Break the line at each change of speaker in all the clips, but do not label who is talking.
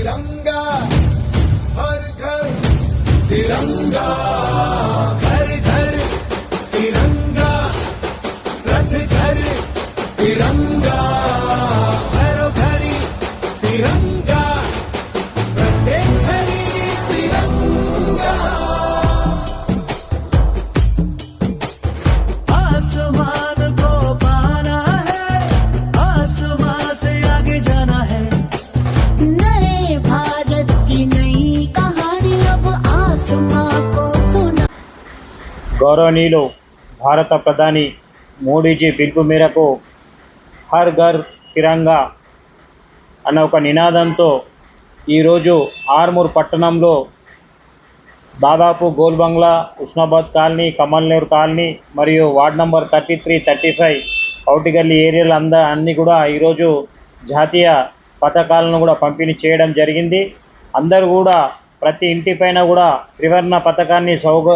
तिरंगा हर घर तिरंगा
గౌరవనీయులు భారత ప్రధాని మోడీజీ పిలుపు మేరకు హర్ ఘర్ తిరంగా అన్న ఒక నినాదంతో ఈరోజు ఆర్మూర్ పట్టణంలో దాదాపు గోల్ బంగ్లా ఉస్నాబాద్ కాలనీ కమల్నూర్ కాలనీ మరియు ward number thirty three thirty five కౌటిగల్లి ఏరియాలు అంద అన్నీ కూడా ఈరోజు జాతీయ పథకాలను కూడా పంపిణీ చేయడం జరిగింది. అందరూ కూడా ప్రతి ఇంటిపైన కూడా త్రివర్ణ పథకాన్ని సౌగ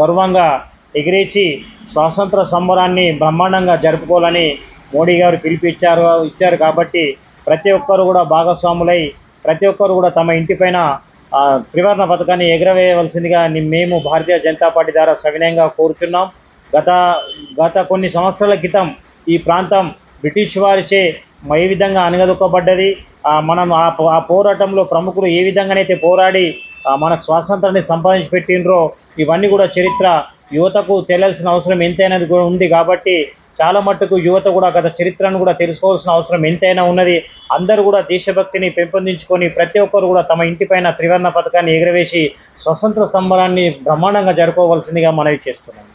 గర్వంగా ఎగిరేసి స్వాతంత్ర సంబరాన్ని బ్రహ్మాండంగా జరుపుకోవాలని మోడీ గారు పిలిపిచ్చారు ఇచ్చారు కాబట్టి ప్రతి ఒక్కరు కూడా భాగస్వాములై ప్రతి ఒక్కరు కూడా తమ ఇంటిపైన పైన త్రివర్ణ పథకాన్ని ఎగరవేయవలసిందిగా మేము భారతీయ జనతా పార్టీ ద్వారా సవినయంగా కోరుచున్నాం. గత గత కొన్ని సంవత్సరాల క్రితం ఈ ప్రాంతం బ్రిటిష్ వారిచే మ- ఏ విధంగా అనగదొక్కబడ్డది మనం ఆ పోరాటంలో ప్రముఖులు ఏ విధంగానైతే పోరాడి మనకు స్వాతంత్రాన్ని సంపాదించి పెట్టినరో ఇవన్నీ కూడా చరిత్ర. యువతకు తెలియాల్సిన అవసరం ఎంతైనా కూడా ఉంది కాబట్టి చాలా మట్టుకు యువత కూడా గత చరిత్రను కూడా తెలుసుకోవాల్సిన అవసరం ఎంతైనా ఉన్నది. అందరూ కూడా దేశభక్తిని పెంపొందించుకొని ప్రతి ఒక్కరు కూడా తమ ఇంటిపైన త్రివర్ణ పథకాన్ని ఎగురవేసి స్వతంత్ర సంబరాన్ని బ్రహ్మాండంగా జరుపుకోవాల్సిందిగా మనవి చేస్తున్నాను.